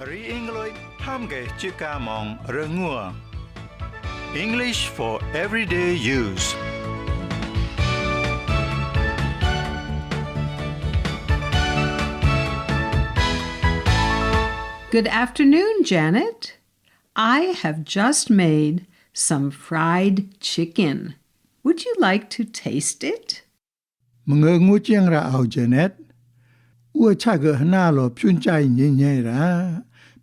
Ari English hamge chika mong rengua. English for everyday use. Good afternoon, Janet. I have just made some fried chicken. Would you like to taste it? Mga ngu chiang ra au Janet. Ua cha ge hna lo pyun chai nye nye ra.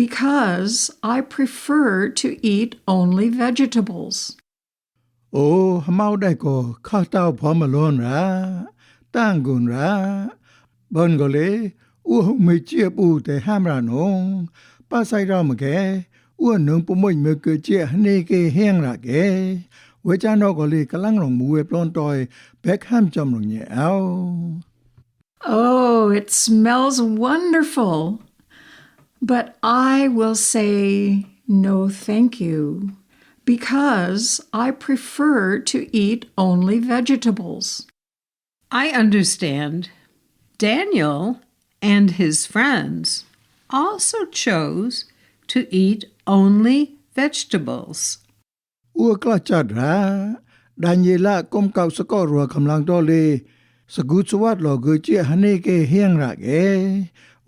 because I prefer to eat only vegetables. Oh, mau dai ko kha tao pho ma lon ra, tang gun ra, bon go le u hong me chia pu te ham ra no, pa sai ra ma ke, u nung po moi me ke chia ne ke heng ra ke. We cha no go le kalang rong mu we plon toy bek ham chom rong ye ao. Oh, it smells wonderful. But I will say no, thank you, because I prefer to eat only vegetables. I understand. Daniel and his friends also chose to eat only vegetables. Uakla chadra Daniela kom kau sako rua kamlang dole. Sagut suwat lo gejia hane ke hiang rak eh.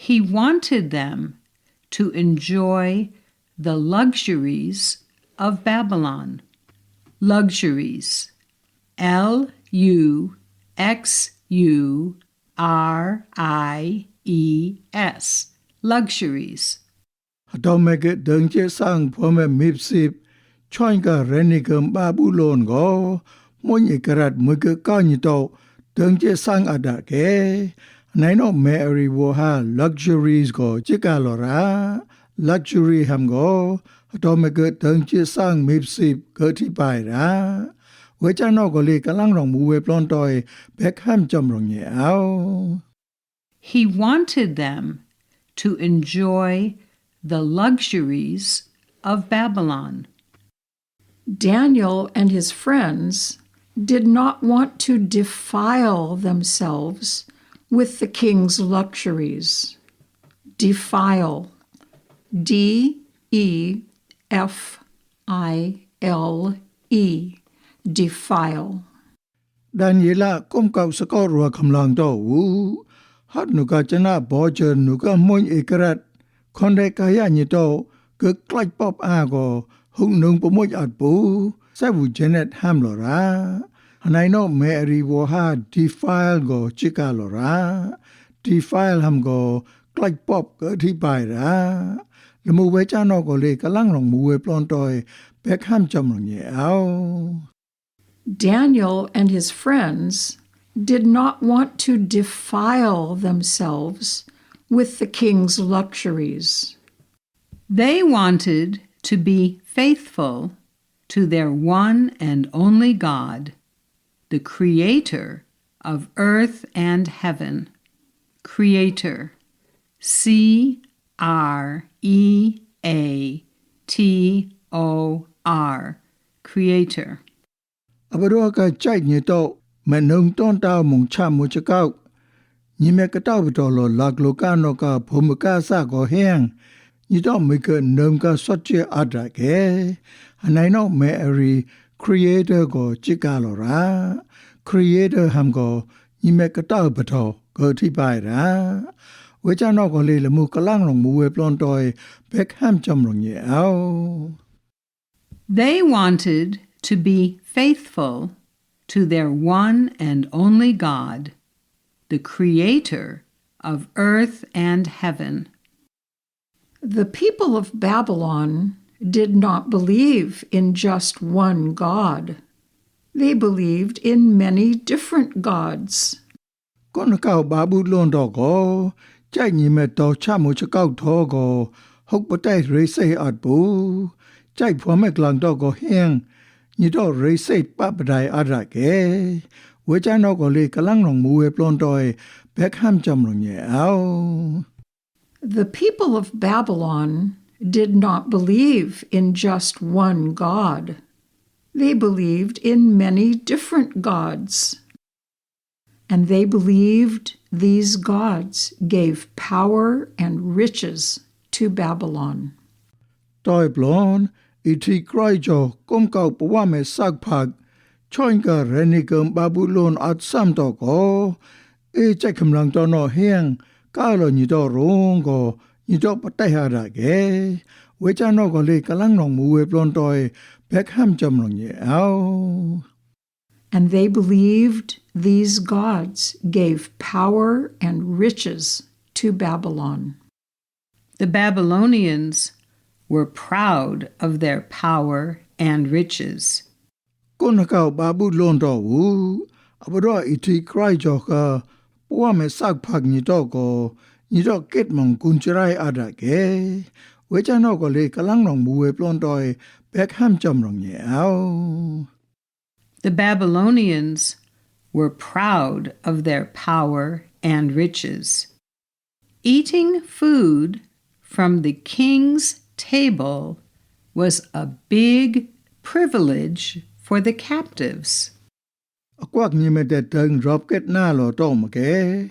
He wanted them to enjoy the luxuries of Babylon. Luxuries. L U X U R I E S. Luxuries. Atomeke dengche sang pome mipsip renigum babulon go sang adake naino Mary wo ha luxuries go chika luxury ham go to me go sang mip sip go thi pai ra we no go kalang rong mu we plon toy he wanted them to enjoy the luxuries of Babylon. Daniel and his friends did not want to defile themselves with the king's luxuries. Defile. D E F I L E. Defile. Daniela come kau sekau rua kamlang do. wu. Hat nuka chana bo chen moin ikrat. Konde kaya nyito ke klaj pop ago. Hung nung pomoj at bu. Sa vu chenet ra hanaino me ri wo ha defile go chikalo defile ham go click pop go thi ra le mu we cha no go le kalang rong mu we plon toy back ham chom rong ye ao Daniel and his friends did not want to defile themselves with the king's luxuries. They wanted to be faithful to their one and only God the creator of earth and heaven. Creator. C R E A T O R. Creator. Abadua ka chait to menung ton ta mong cha mu cha kau. Ni me ka tau to lo lak ka no ka phum sa ko hang. Ni to me ka nung ka sotje che ada ke. No me eri creator go chikalo ra creator ham go kata bato go ra we cha no go le le mu kalang mu we plon toy ham chom ye ao they wanted to be faithful to their one and only God the creator of earth and heaven. The people of Babylon did not believe in just one God. They believed in many different gods. ကိုနကောက်ဘာဘူးလွန်တော့ကိုကြိုက်ညီမဲ့တော်ချမှုချကောက်တော့ကိုဟုတ်ပတိုက်ရိစေအတ်ဘူးကြိုက်ဖွားမဲ့ကလန်တော့ကိုဟင်းညီတော့ရိစေပပဒိုင်အရကေဝေချနောကိုလေကလန်လုံးမူဝဲပလွန်တော့ဘက်ဟမ်ချမ်လုံးရဲ့အော The people of Babylon did not believe in just one God. They believed in many different gods. And they believed these gods gave power and riches to Babylon. တော်ပလွန်အီတီခရိုင်ဂျောကုမ်ကောက်ပဝမဲစက်ဖက်ချွိုင်းကရနီကမ်ဘာဘူးလွန်အတ်ဆမ်တော့ကိုအေးချက်ခမလန်တော့နော်ဟင်းကာလောညီတော့ရုံးကို and they believed these gods gave power and riches to Babylon. The Babylonians were proud of their power and riches. Konakao iti krai joka the Babylonians were proud of their power and riches. Eating food from the king's table was a big privilege for the captives. Akwak ni me te teng drop ket na lo to.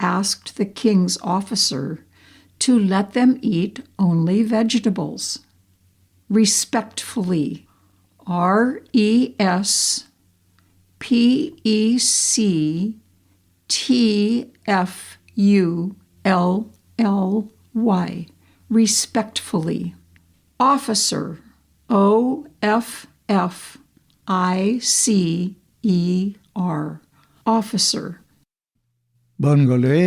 asked the king's officer to let them eat only vegetables. Respectfully. R E S P E C T F U L L Y. Respectfully. Officer. O F F I C E R. Officer. ဘန်ဂလေ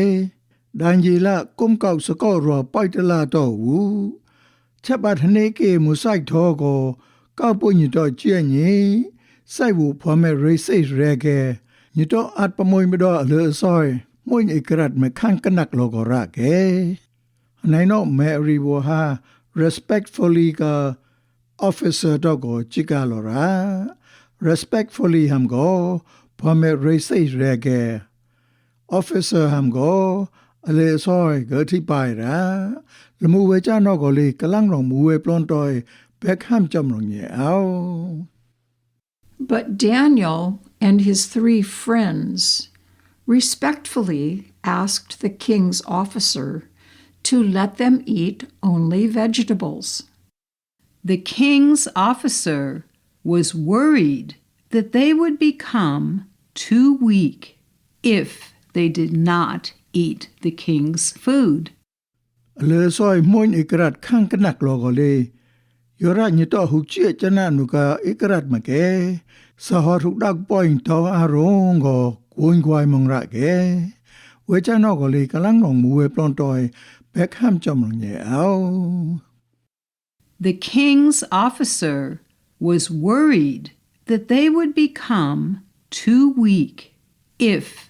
ဒန်ဂျီလာကုမ်ကောက်စကောရောပိုက်တလာတော့ဘူးချက်ပါထနေကေမူဆိုင်တော့ကိုကောက်ပွညတော့ကျဲ့ညီစိုက်ဘူးဖွားမဲ့ရိစိတ်ရဲကေညတော့အတ်ပမွိမတော့အလေဆော်မွိညိကရတ်မခန့်ကနက်လောကရကေအနိုင်တော့မဲရီဘောဟာ respectfully က officer တော့ကိုကြည့်ကလောရာ respectfully ဟမ်ကိုဖွားမဲ့ရိစိတ်ရဲကေ But Daniel and his three friends respectfully asked the king's officer to let them eat only vegetables. The king's officer was worried that they would become too weak if they did not eat the king's food. Le soi moin ikrat khang kanak lo go le. Ni to hu chi nu ka ikrat ma ke. Sa ho dak to a rong go kuin kwai mong ra ke. We cha no go le kalang mu we plon ham chom ye ao. The king's officer was worried that they would become too weak if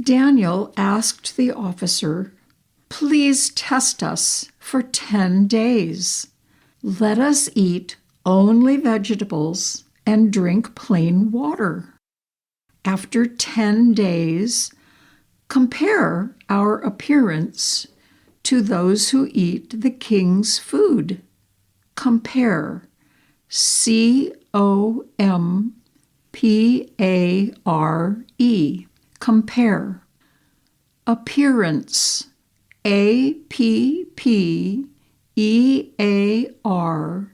Daniel asked the officer, Please test us for 10 days. Let us eat only vegetables and drink plain water. After 10 days, compare our appearance to those who eat the king's food. Compare. See O M P A R E. Compare. Appearance. A P P E A R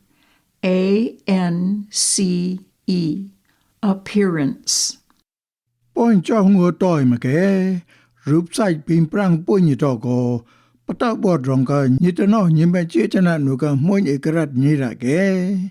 A N C E. Appearance. Point cho ngựa tôi mà rụp sạch pin prang bôi như trò cô, bắt đầu bọt rong cơ như thế nào như.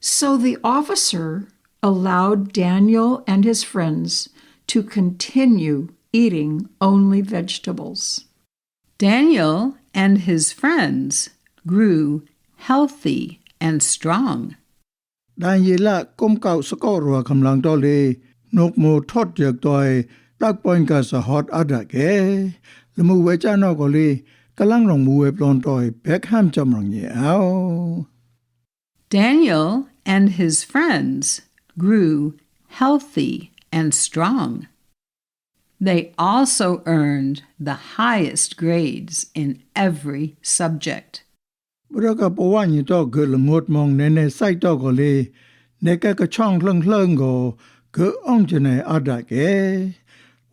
So the officer allowed Daniel and his friends to continue eating only vegetables. Daniel and his friends grew healthy and strong. Daniel, kom kau skorwa kamlang dole nok mo No jak toy tak point ka a hot ada ke lemu wecha no ko တက်ပွန်ကဆဟတ်အဒကေလမှုဝဲချနောကိုလေကလန်းလောင်မူဝဲပလွန်တော့ဘက်ဟမ်ချမလို့ညအော Daniel and his friends grew healthy and strong. They also earned the highest grades in every subject. ဘရကပဝညတော့ဂလငတ်မองနဲနဲစိုက်တော့ကိုလေနေကကချောင်းလှငလှငကိုဂအောင်ချနေအဒကေ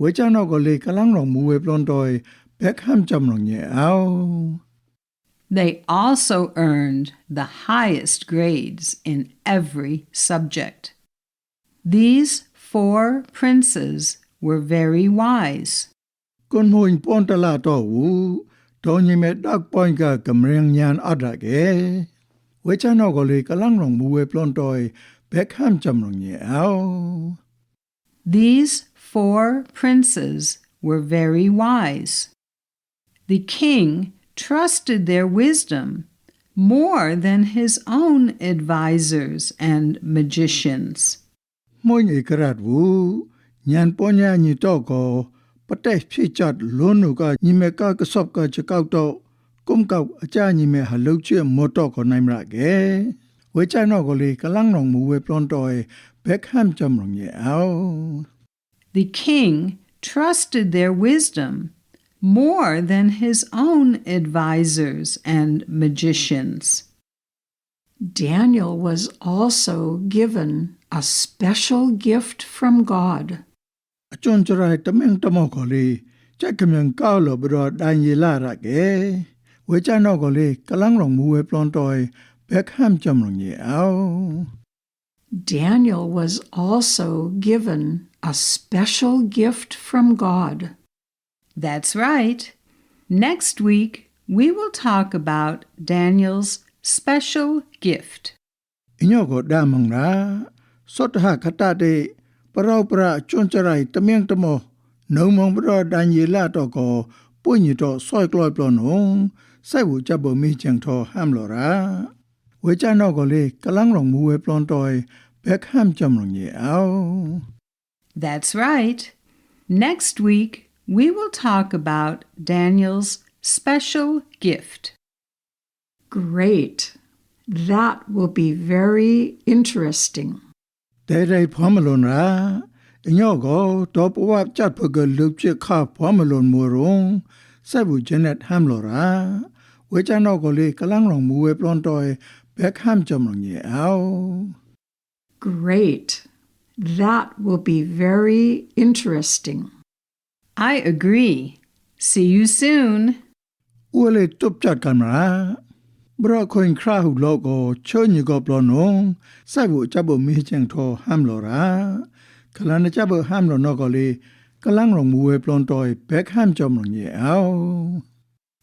ဝေချနောကိုလေကလန်းလောင်မူဝဲပလွန်တော့ they also earned the highest grades in every subject. These four princes were very wise. To. We ka. These four princes were very wise. The king trusted their wisdom more than his own advisers and magicians. မွန်ဧကရတ်ဝူညန်ပေါ်ညာညီတော့ကိုပတက်ဖြစ်ချတ်လုံးနုကညမေကကဆော့ကချကောက်တော့ကုမ်ကောက်အကြညီမေဟလုတ်ချေမော်တော့ကိုနိုင်မရကေဝေချနောကလေးကလန်းလုံးမူဝဲပလွန်တိုင်ဘက်ဟမ်ချမ်ရုံညအော The king trusted their wisdom more than his own advisers and magicians. Daniel was also given a special gift from God. Daniel was also given a special gift from God. That's right. Next week, we will talk about Daniel's special gift. Inyo ko damang ra. Sot ha kata parao para choncharai tamyang tamo. Nau mong bro Daniela to ko punyi to soi kloi plon hong. Mi chang to ra. Wei cha no ko le kalang rong mu we pek ham ye ao. That's right. Next week, we will talk about Daniel's special gift. Great! That will be very interesting. Dere pomelon ra, inyogo top wap chapugel lupche ka pomelon murung, sabu janet hamlora, which anogoli kalangrong muwe blondoy bek ham jomrong ye ao. Great! That will be very interesting. I agree. See you soon. Ule tupchat kamra. Bro koin kra hu logo chonyi go blonong. Sai bu chabo mi chang tho ham lo ra. Kalana chabo ham lo no. Kalang rong muwe blon toy back ham chom rong ye.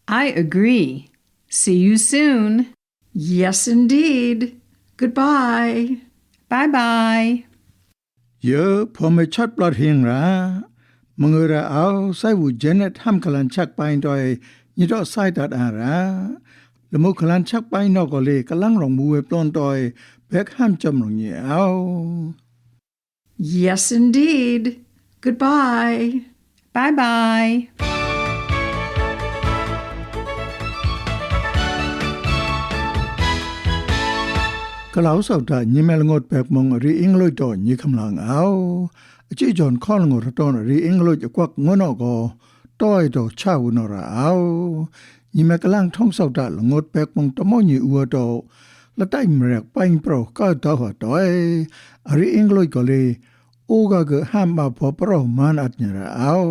I agree. See you soon. Yes, indeed. Goodbye. Bye bye. Ye pomme chat blot hing ra. မငရအောင်စိုက်ဝဂျနက်ဟမ်ကလန်ချက်ပိုင်းတော့ညတော့စိုက်တတ်အရာလမုခလန်ချက်ပိုင်းတော့ကလေးကလန်းရုံမူဝဲပလွန်တိုင်ဘက်ဟမ်ချမ်ရုံညအော Yes, indeed. Goodbye. Bye bye. ကလောက်ဆောက်တာညမဲလငတ်ပက်မုံရီအင်္ဂလိပ်တော့ညခမလန်အောင် အချီဂျွန်ခေါလငတ်တော့ရီအင်္ဂလိပ်ကွက်ငနောကိုတောက်တော့ချဝနော်ရာအောင်ညမဲကလန်ထုံးဆောက်တာလငတ်ပက်မုံတမောညဦးတော့လတိုင်မရက်ပိုင်ပရောကတော့ဟတော့ရီအင်္ဂလိပ်ကလေးအိုဂကဟမ်မဖောပရောမန်အတ်ညရာအောင်